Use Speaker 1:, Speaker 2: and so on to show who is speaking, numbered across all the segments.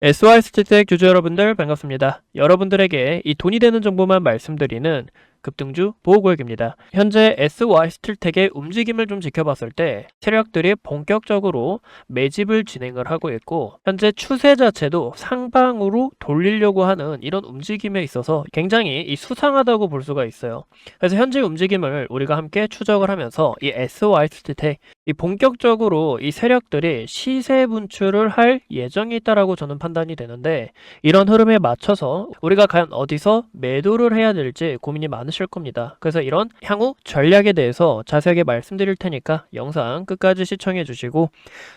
Speaker 1: SY 스틸텍 유저 여러분들 반갑습니다. 여러분들에게 이 돈이 되는 정보만 말씀드리는 급등주 보호구역입니다. 현재 SY 스틸텍의 움직임을 좀 지켜봤을 때 세력들이 본격적으로 매집을 진행을 하고 있고 현재 추세 자체도 상방으로 돌리려고 하는 이런 움직임에 있어서 굉장히 이 수상하다고 볼 수가 있어요. 그래서 현재 움직임을 우리가 함께 추적을 하면서 이 SY 스틸텍 이 본격적으로 이 세력들이 시세 분출을 할 예정이 있다라고 저는 판단이 되는데 이런 흐름에 맞춰서 우리가 과연 어디서 매도를 해야 될지 고민이 많 으실 겁니다. 그래서 이런 향후 전략에 대해서 자세하게 말씀드릴 테니까 영상 끝까지 시청해 주시고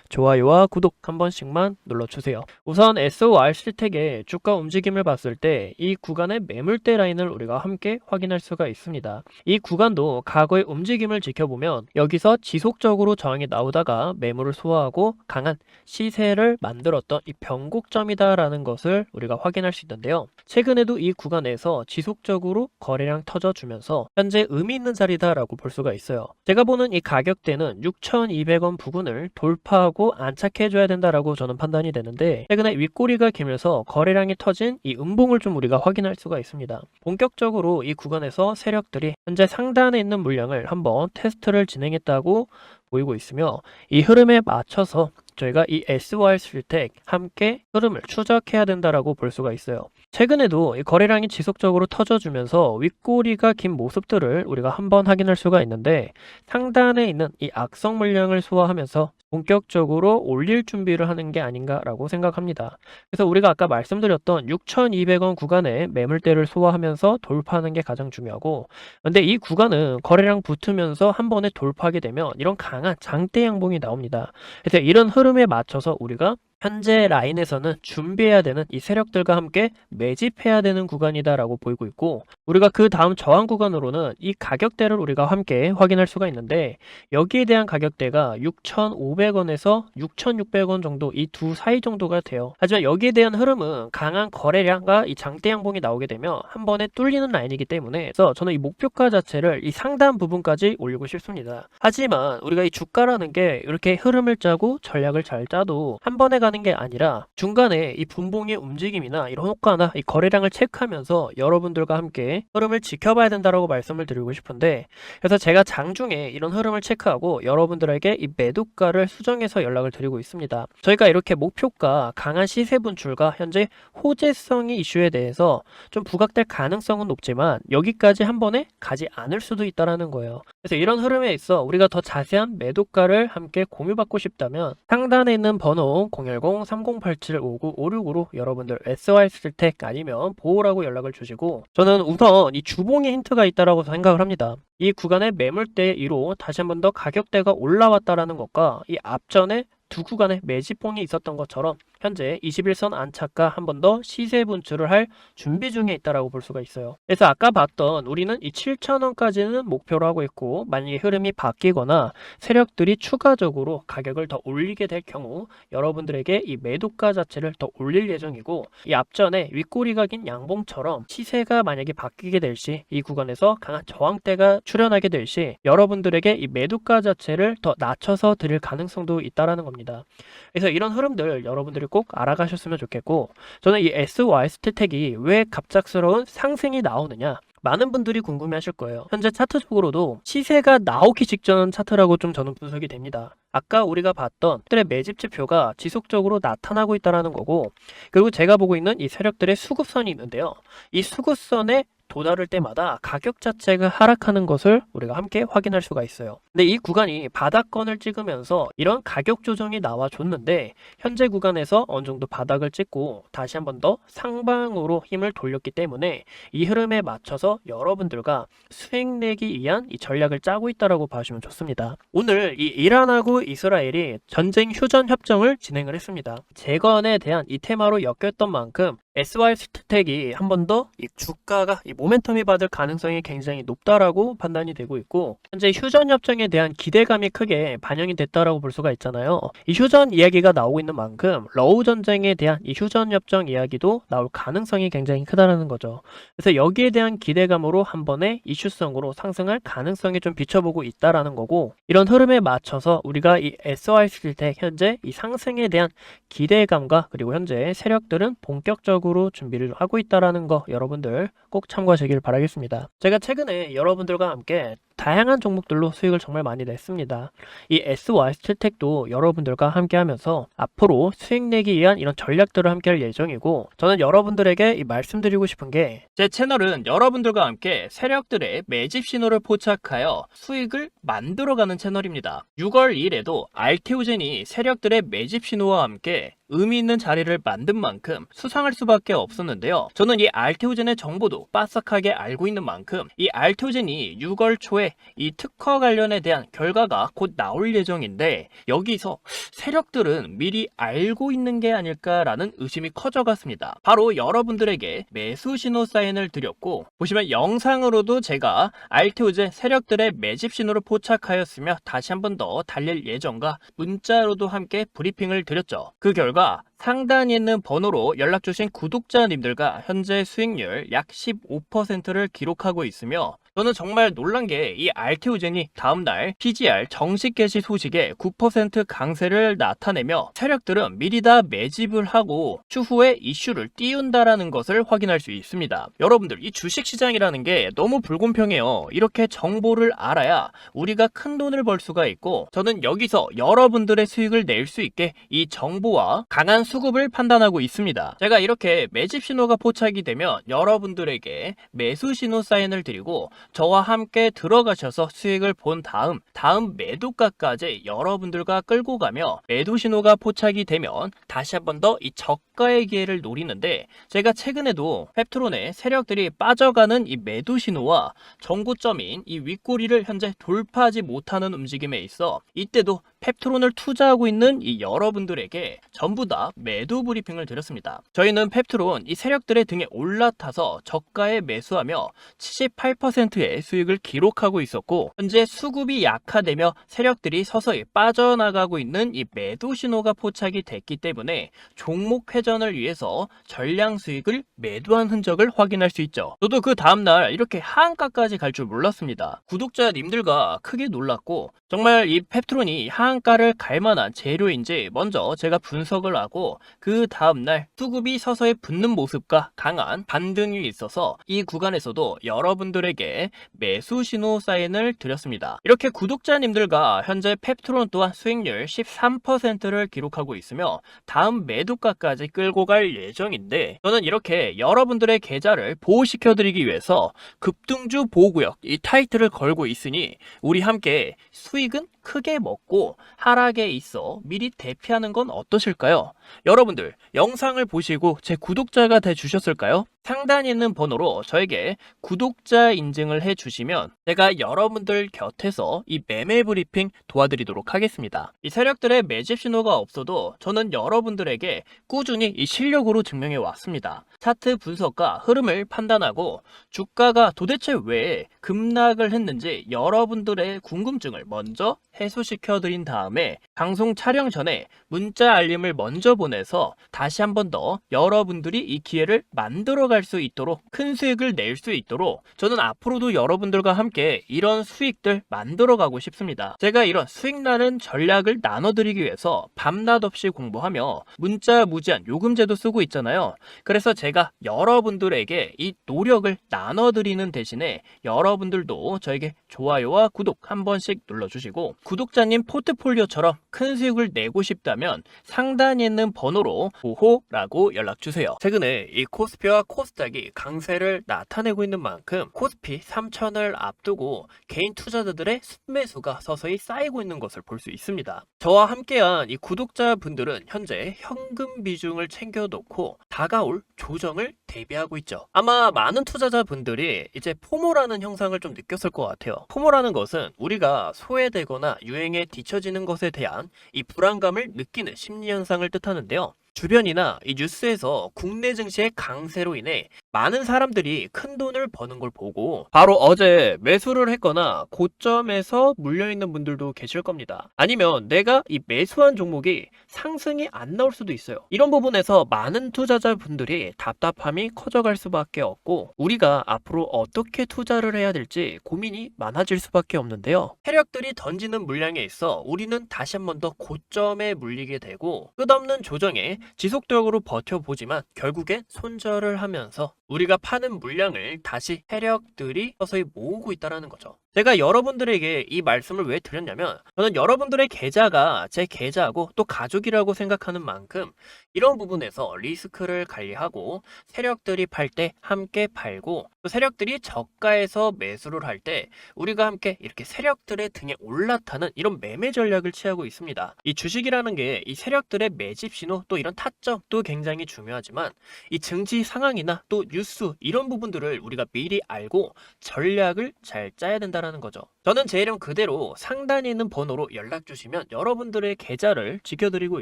Speaker 1: 좋아요와 구독 한 번씩만 눌러주세요. 우선 SOR 실택의 주가 움직임을 봤을 때 이 구간의 매물대 라인을 우리가 함께 확인할 수가 있습니다. 이 구간도 과거의 움직임을 지켜보면 여기서 지속적으로 저항이 나오다가 매물을 소화하고 강한 시세를 만들었던 이 변곡점이다라는 것을 우리가 확인할 수 있는데요. 최근에도 이 구간에서 지속적으로 거래량 터져 주면서 현재 의미 있는 자리다라고 볼 수가 있어요. 제가 보는 이 가격대는 6,200원 부근을 돌파하고 안착해줘야 된다라고 저는 판단이 되는데 최근에 윗꼬리가 길면서 거래량이 터진 이 음봉을 좀 우리가 확인할 수가 있습니다. 본격적으로 이 구간에서 세력들이 현재 상단에 있는 물량을 한번 테스트를 진행했다고 보이고 있으며 이 흐름에 맞춰서 저희가 이 SY 실택 함께 흐름을 추적해야 된다라고 볼 수가 있어요. 최근에도 이 거래량이 지속적으로 터져주면서 윗꼬리가 긴 모습들을 우리가 한번 확인할 수가 있는데 상단에 있는 이 악성 물량을 소화하면서 본격적으로 올릴 준비를 하는 게 아닌가라고 생각합니다. 그래서 우리가 아까 말씀드렸던 6,200원 구간의 매물대를 소화하면서 돌파하는 게 가장 중요하고 근데 이 구간은 거래량 붙으면서 한 번에 돌파하게 되면 이런 강한 장대 양봉이 나옵니다. 그래서 이런 흐름 에 맞춰서 우리가 현재 라인에서는 준비해야 되는 이 세력들과 함께 매집해야 되는 구간이다라고 보이고 있고 우리가 그 다음 저항 구간으로는 이 가격대를 우리가 함께 확인할 수가 있는데 여기에 대한 가격대가 6,500원에서 6,600원 정도 이 두 사이 정도가 돼요. 하지만 여기에 대한 흐름은 강한 거래량과 이 장대 양봉이 나오게 되면 한 번에 뚫리는 라인이기 때문에 그래서 저는 이 목표가 자체를 이 상단 부분까지 올리고 싶습니다. 하지만 우리가 이 주가라는 게 이렇게 흐름을 짜고 전략을 잘 짜도 한 번에 가는 게 아니라 중간에 이 분봉의 움직임이나 이런 효과나 이 거래량을 체크하면서 여러분들과 함께 흐름을 지켜봐야 된다라고 말씀을 드리고 싶은데 그래서 제가 장중에 이런 흐름을 체크하고 여러분들에게 이 매도가를 수정해서 연락을 드리고 있습니다. 저희가 이렇게 목표가 강한 시세 분출과 현재 호재성의 이슈에 대해서 좀 부각될 가능성은 높지만 여기까지 한 번에 가지 않을 수도 있다라는 거예요. 그래서 이런 흐름에 있어 우리가 더 자세한 매도가를 함께 공유받고 싶다면 상단에 있는 번호 010-3087-5956으로 여러분들 SY 스택 아니면 보호라고 연락을 주시고 저는 우선 이 주봉에 힌트가 있다라고 생각을 합니다. 이 구간의 매물대 2로 다시 한번 더 가격대가 올라왔다라는 것과 이 앞전에 두 구간의 매집봉이 있었던 것처럼 현재 21선 안착과 한 번 더 시세 분출을 할 준비 중에 있다라고 볼 수가 있어요. 그래서 아까 봤던 우리는 이 7,000원까지는 목표로 하고 있고 만약에 흐름이 바뀌거나 세력들이 추가적으로 가격을 더 올리게 될 경우 여러분들에게 이 매도가 자체를 더 올릴 예정이고 이 앞전에 윗꼬리가 긴 양봉처럼 시세가 만약에 바뀌게 될 시 이 구간에서 강한 저항대가 출현하게 될 시 여러분들에게 이 매도가 자체를 더 낮춰서 드릴 가능성도 있다라는 겁니다. 그래서 이런 흐름들 여러분들이 꼭 알아가셨으면 좋겠고 저는 이 SY 스태텍이 왜 갑작스러운 상승이 나오느냐 많은 분들이 궁금해 하실 거예요. 현재 차트적으로도 시세가 나오기 직전 차트라고 좀 저는 분석이 됩니다. 아까 우리가 봤던 들의 매집 지표가 지속적으로 나타나고 있다는 거고 그리고 제가 보고 있는 이 세력들의 수급선이 있는데요. 이 수급선에 도달할 때마다 가격 자체가 하락하는 것을 우리가 함께 확인할 수가 있어요. 근데 이 구간이 바닥권을 찍으면서 이런 가격 조정이 나와 줬는데 현재 구간에서 어느 정도 바닥을 찍고 다시 한번 더 상방으로 힘을 돌렸기 때문에 이 흐름에 맞춰서 여러분들과 수익 내기 위한 이 전략을 짜고 있다라고 봐주시면 좋습니다. 오늘 이 이란하고 이스라엘이 전쟁 휴전 협정을 진행을 했습니다. 재건에 대한 이 테마로 엮였던 만큼 SY 스택이 한 번 더 이 주가가 이 모멘텀이 받을 가능성이 굉장히 높다라고 판단이 되고 있고 현재 휴전 협정에 대한 기대감이 크게 반영이 됐다라고 볼 수가 있잖아요. 이 휴전 이야기가 나오고 있는 만큼 러우 전쟁에 대한 이 휴전 협정 이야기도 나올 가능성이 굉장히 크다라는 거죠. 그래서 여기에 대한 기대감으로 한 번에 이슈성으로 상승할 가능성이 좀 비춰보고 있다라는 거고 이런 흐름에 맞춰서 우리가 이 SY 스택 현재 이 상승에 대한 기대감과 그리고 현재 세력들은 본격적으로 준비를 하고 있다라는 거 여러분들 꼭 참고하시길 바라겠습니다. 제가 최근에 여러분들과 함께 다양한 종목들로 수익을 정말 많이 냈습니다. 이 SY 스틸텍도 여러분들과 함께 하면서 앞으로 수익 내기 위한 이런 전략들을 함께 할 예정이고 저는 여러분들에게 이 말씀드리고 싶은 게 제 채널은 여러분들과 함께 세력들의 매집 신호를 포착하여 수익을 만들어가는 채널입니다. 6월 1일에도 알테오젠이 세력들의 매집 신호와 함께 의미 있는 자리를 만든 만큼 수상할 수밖에 없었는데요. 저는 이 알테오젠의 정보도 빠삭하게 알고 있는 만큼 이 알테오젠이 6월 초에 이 특허 관련에 대한 결과가 곧 나올 예정인데 여기서 세력들은 미리 알고 있는 게 아닐까라는 의심이 커져갔습니다. 바로 여러분들에게 매수 신호 사인을 드렸고 보시면 영상으로도 제가 알테오젠 세력들의 매집 신호를 포착하였으며 다시 한 번 더 달릴 예정과 문자로도 함께 브리핑을 드렸죠. 그 결과 상단에 있는 번호로 연락 주신 구독자님들과 현재 수익률 약 15%를 기록하고 있으며 저는 정말 놀란 게 이 알테오젠이 다음날 PGR 정식 개시 소식에 9% 강세를 나타내며 세력들은 미리 다 매집을 하고 추후에 이슈를 띄운다라는 것을 확인할 수 있습니다. 여러분들 이 주식시장이라는 게 너무 불공평해요. 이렇게 정보를 알아야 우리가 큰 돈을 벌 수가 있고 저는 여기서 여러분들의 수익을 낼 수 있게 이 정보와 강한 수급을 판단하고 있습니다. 제가 이렇게 매집 신호가 포착이 되면 여러분들에게 매수 신호 사인을 드리고 저와 함께 들어가셔서 수익을 본 다음 다음 매도가까지 여러분들과 끌고 가며 매도 신호가 포착이 되면 다시 한 번 더 이 저가의 기회를 노리는데 제가 최근에도 펩트론의 세력들이 빠져가는 이 매도 신호와 정고점인 이 윗꼬리를 현재 돌파하지 못하는 움직임에 있어 이때도 펩트론을 투자하고 있는 이 여러분들에게 전부 다 매도 브리핑을 드렸습니다. 저희는 펩트론 이 세력들의 등에 올라타서 저가에 매수하며 78%의 수익을 기록하고 있었고 현재 수급이 약화되며 세력들이 서서히 빠져나가고 있는 이 매도 신호가 포착이 됐기 때문에 종목 회전을 위해서 전량 수익을 매도한 흔적을 확인할 수 있죠. 저도 그 다음날 이렇게 하한가까지 갈 줄 몰랐습니다. 구독자님들과 크게 놀랐고 정말 이 펩트론이 하한 가를 갈 만한 재료인지 먼저 제가 분석을 하고 그 다음날 수급이 서서히 붙는 모습과 강한 반등이 있어서 이 구간에서도 여러분들에게 매수 신호 사인을 드렸습니다. 이렇게 구독자님들과 현재 펩트론 또한 수익률 13%를 기록하고 있으며 다음 매도가까지 끌고 갈 예정인데 저는 이렇게 여러분들의 계좌를 보호시켜드리기 위해서 급등주 보호구역 이 타이틀을 걸고 있으니 우리 함께 수익은 크게 먹고 하락에 있어 미리 대피하는 건 어떠실까요? 여러분들 영상을 보시고 제 구독자가 돼 주셨을까요? 상단에 있는 번호로 저에게 구독자 인증을 해 주시면 제가 여러분들 곁에서 이 매매 브리핑 도와드리도록 하겠습니다. 이 세력들의 매집 신호가 없어도 저는 여러분들에게 꾸준히 이 실력으로 증명해 왔습니다. 차트 분석과 흐름을 판단하고 주가가 도대체 왜 급락을 했는지 여러분들의 궁금증을 먼저 해소시켜 드린 다음에 방송 촬영 전에 문자 알림을 먼저 보내서 다시 한 번 더 여러분들이 이 기회를 만들어 갈수 있도록 큰 수익을 낼 수 있도록 저는 앞으로도 여러분들과 함께 이런 수익들 만들어 가고 싶습니다. 제가 이런 수익 나는 전략을 나눠드리기 위해서 밤낮 없이 공부하며 문자 무제한 요금제도 쓰고 있잖아요. 그래서 제가 여러분들에게 이 노력을 나눠드리는 대신에 여러분들도 저에게 좋아요와 구독 한 번씩 눌러주시고 구독자님 포트폴리오처럼 큰 수익을 내고 싶다면 상단에 있는 번호로 보호라고 연락 주세요. 최근에 이 코스피와 코스닥이 강세를 나타내고 있는 만큼 코스피 3000을 앞두고 개인 투자자들의 순매수가 서서히 쌓이고 있는 것을 볼 수 있습니다. 저와 함께한 이 구독자분들은 현재 현금 비중을 챙겨놓고 다가올 조정을 대비하고 있죠. 아마 많은 투자자분들이 이제 포모라는 형상을 좀 느꼈을 것 같아요. 포모라는 것은 우리가 소외되거나 유행에 뒤처지는 것에 대한 이 불안감을 느끼는 심리 현상을 뜻하는데요. 주변이나 이 뉴스에서 국내 증시의 강세로 인해 많은 사람들이 큰 돈을 버는 걸 보고 바로 어제 매수를 했거나 고점에서 물려있는 분들도 계실 겁니다. 아니면 내가 이 매수한 종목이 상승이 안 나올 수도 있어요. 이런 부분에서 많은 투자자분들이 답답함이 커져갈 수밖에 없고 우리가 앞으로 어떻게 투자를 해야 될지 고민이 많아질 수밖에 없는데요. 세력들이 던지는 물량에 있어 우리는 다시 한 번 더 고점에 물리게 되고 끝없는 조정에 지속적으로 버텨보지만 결국엔 손절을 하면서 우리가 파는 물량을 다시 세력들이 서서히 모으고 있다는 거죠. 제가 여러분들에게 이 말씀을 왜 드렸냐면 저는 여러분들의 계좌가 제 계좌고 또 가족이라고 생각하는 만큼 이런 부분에서 리스크를 관리하고 세력들이 팔 때 함께 팔고 또 세력들이 저가에서 매수를 할 때 우리가 함께 이렇게 세력들의 등에 올라타는 이런 매매 전략을 취하고 있습니다. 이 주식이라는 게 이 세력들의 매집 신호 또 이런 타점도 굉장히 중요하지만 이 증시 상황이나 또 뉴스 이런 부분들을 우리가 미리 알고 전략을 잘 짜야 된다 는 거죠. 저는 제 이름 그대로 상단에 있는 번호로 연락 주시면 여러분들의 계좌를 지켜드리고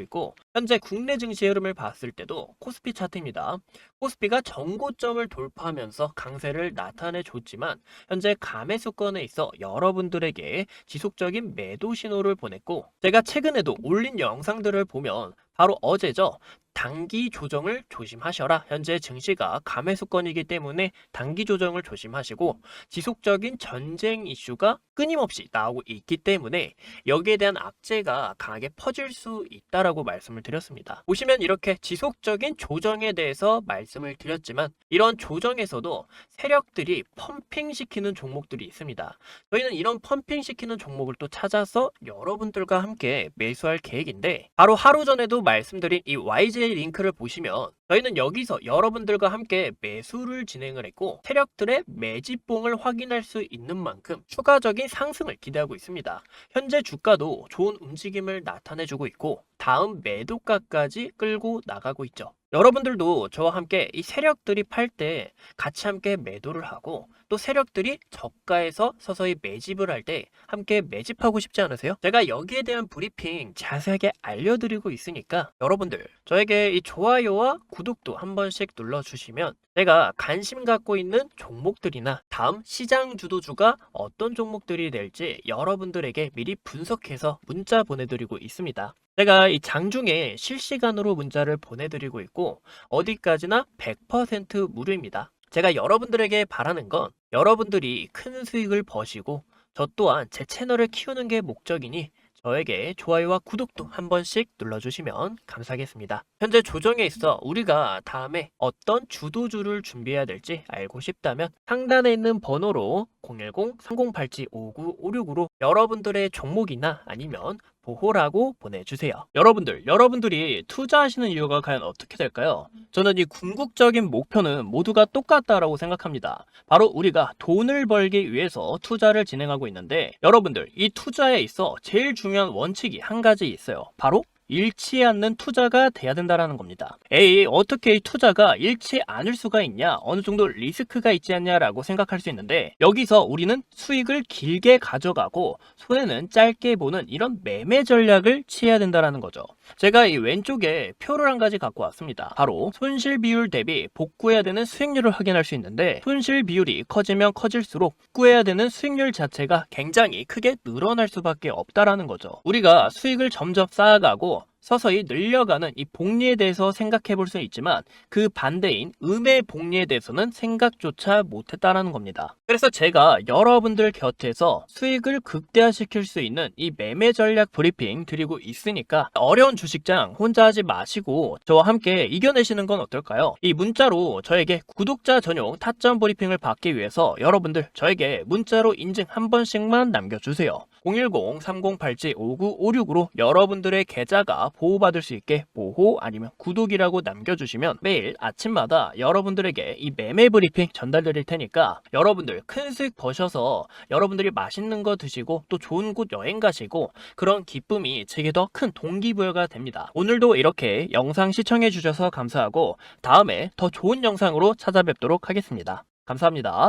Speaker 1: 있고 현재 국내 증시 흐름을 봤을 때도 코스피 차트입니다. 코스피가 정고점을 돌파하면서 강세를 나타내 줬지만 현재 감매수권에 있어 여러분들에게 지속적인 매도 신호를 보냈고 제가 최근에도 올린 영상들을 보면 바로 어제죠. 단기 조정을 조심하셔라. 현재 증시가 감매수권이기 때문에 단기 조정을 조심하시고 지속적인 전쟁 이슈가 끊임없이 나오고 있기 때문에 여기에 대한 악재가 강하게 퍼질 수 있다라고 말씀을 드렸습니다. 보시면 이렇게 지속적인 조정에 대해서 말씀을 드렸지만 이런 조정에서도 세력들이 펌핑시키는 종목들이 있습니다. 저희는 이런 펌핑시키는 종목을 또 찾아서 여러분들과 함께 매수할 계획인데 바로 하루 전에도 말씀드린 이 YJ 링크를 보시면 저희는 여기서 여러분들과 함께 매수를 진행을 했고 세력들의 매집봉을 확인할 수 있는 만큼 추가적인 상승을 기대하고 있습니다. 현재 주가도 좋은 움직임을 나타내주고 있고 다음 매도가까지 끌고 나가고 있죠. 여러분들도 저와 함께 이 세력들이 팔 때 같이 함께 매도를 하고 또 세력들이 저가에서 서서히 매집을 할 때 함께 매집하고 싶지 않으세요? 제가 여기에 대한 브리핑 자세하게 알려드리고 있으니까 여러분들 저에게 이 좋아요와 구독도 한 번씩 눌러주시면 제가 관심 갖고 있는 종목들이나 다음 시장 주도주가 어떤 종목들이 될지 여러분들에게 미리 분석해서 문자 보내드리고 있습니다. 제가 이 장중에 실시간으로 문자를 보내드리고 있고 어디까지나 100% 무료입니다. 제가 여러분들에게 바라는 건 여러분들이 큰 수익을 버시고 저 또한 제 채널을 키우는 게 목적이니 저에게 좋아요와 구독도 한 번씩 눌러주시면 감사하겠습니다. 현재 조정에 있어 우리가 다음에 어떤 주도주를 준비해야 될지 알고 싶다면 상단에 있는 번호로 010-3087-5956으로 여러분들의 종목이나 아니면 보호라고 보내주세요. 여러분들, 여러분들이 투자하시는 이유가 과연 어떻게 될까요? 저는 이 궁극적인 목표는 모두가 똑같다라고 생각합니다. 바로 우리가 돈을 벌기 위해서 투자를 진행하고 있는데 여러분들, 이 투자에 있어 제일 중요한 원칙이 한 가지 있어요. 바로 잃지 않는 투자가 돼야 된다라는 겁니다. 에이, 어떻게 이 투자가 잃지 않을 수가 있냐? 어느 정도 리스크가 있지 않냐라고 생각할 수 있는데 여기서 우리는 수익을 길게 가져가고 손해는 짧게 보는 이런 매매 전략을 취해야 된다라는 거죠. 제가 이 왼쪽에 표를 한 가지 갖고 왔습니다. 바로 손실 비율 대비 복구해야 되는 수익률을 확인할 수 있는데 손실 비율이 커지면 커질수록 복구해야 되는 수익률 자체가 굉장히 크게 늘어날 수밖에 없다라는 거죠. 우리가 수익을 점점 쌓아가고 서서히 늘려가는 이 복리에 대해서 생각해 볼수 있지만 그 반대인 음의 복리에 대해서는 생각조차 못했다라는 겁니다. 그래서 제가 여러분들 곁에서 수익을 극대화시킬 수 있는 이 매매 전략 브리핑 드리고 있으니까 어려운 주식장 혼자 하지 마시고 저와 함께 이겨내시는 건 어떨까요? 이 문자로 저에게 구독자 전용 타점 브리핑을 받기 위해서 여러분들 저에게 문자로 인증 한 번씩만 남겨주세요. 010-3087-5956으로 여러분들의 계좌가 보호받을 수 있게 보호 아니면 구독이라고 남겨주시면 매일 아침마다 여러분들에게 이 매매 브리핑 전달드릴 테니까 여러분들 큰 수익 버셔서 여러분들이 맛있는 거 드시고 또 좋은 곳 여행 가시고 그런 기쁨이 제게 더 큰 동기부여가 됩니다. 오늘도 이렇게 영상 시청해 주셔서 감사하고 다음에 더 좋은 영상으로 찾아뵙도록 하겠습니다. 감사합니다.